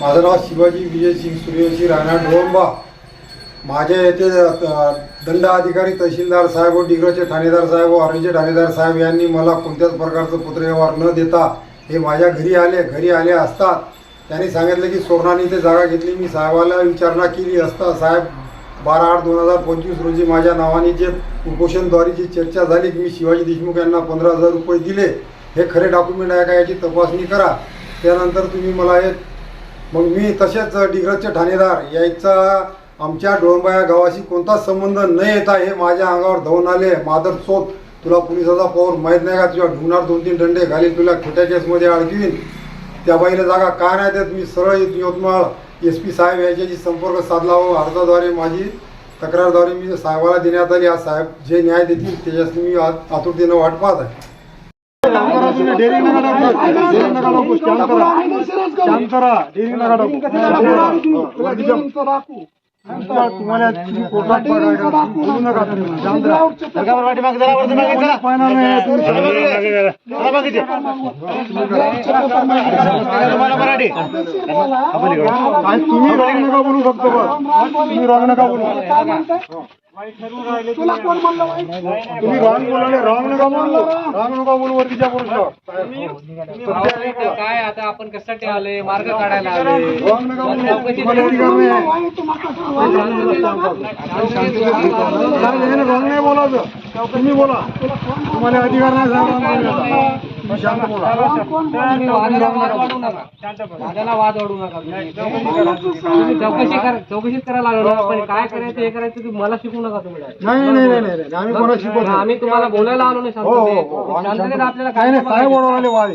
माझं नाव शिवाजी विजयसिंग सूर्यवंशी राहणार डोंबा. माझ्या येथे दंड अधिकारी तहसीलदार साहेब व डिग्रजचे ठाणेदार साहेब व ऑरेंजचे ठाणेदार साहेब यांनी मला कोणत्याच प्रकारचं पत्रव्यवहार न देता हे माझ्या घरी आले घरी आले असतात त्यांनी सांगितलं की सोरणाने इथे जागा घेतली. मी साहेबाला विचारणा केली असता साहेब बारा आठ दोन हजार पंचवीस रोजी माझ्या नावाने जे उपोषणद्वारे जी चर्चा झाली की मी शिवाजी देशमुख यांना पंधरा हजार रुपये दिले. हे खरे डॉक्युमेंट आहे का याची तपासणी करा. त्यानंतर तुम्ही मला हे मग मी तसेच डिग्रजचे ठाणेदार यायचा आमच्या डोंबा या गावाशी कोणताच संबंध न येता हे माझ्या अंगावर धावून आले. मादर चोत तुला पोलिसाचा पाऊल माहीत नाही का? तुझ्या ढुंगणार दोन तीन दंडे घालीन तुला खोट्या केसमध्ये अडकवीन. त्या बाईला जागा का नाही देत? मी सरळ यवतमाळ. एस पी साहेब याच्याशी संपर्क साधला व अर्जाद्वारे माझी तक्रारद्वारे मी साहेबाला देण्यात आली. आज साहेब जे न्याय देतील त्याच्याशी मी आतुरतेनं वाट पाहत आहे. तुम्हाला कोर्टात बोलू नका तुम्ही शांत राहा. पाहणार नाही तुम्ही. रॉंग नका बोलू शकतो बस तुम्ही रॉंग नका बोलू तुला कोण म्हणलं? तुम्ही रॉंग बोलले रॉंग नका बोलू. रॉंग नका बोलू वरतीच्या पुरुषावर काय आता आपण कशासाठी आले मार्ग काढायला आले. रॉंग नका बोलू. नाही? रॉंग बोलायचं तुम्ही बोला. तुम्हाला अधिकार नाही सांगा शांत बोला. वाद वाढू नका. तुम्ही. चौकशी करा. चौकशीच करायला लागलो ना. पण काय करायचं हे करायचं तुम्ही मला शिकू नका तुम्ही direct. नाही नाही नाही नाही नाही. आम्ही कोणा शिकवत. आम्ही तुम्हाला बोलायला आलो नाही हो हो. हो. शांत- आपल्याला काय नाही काय. वाद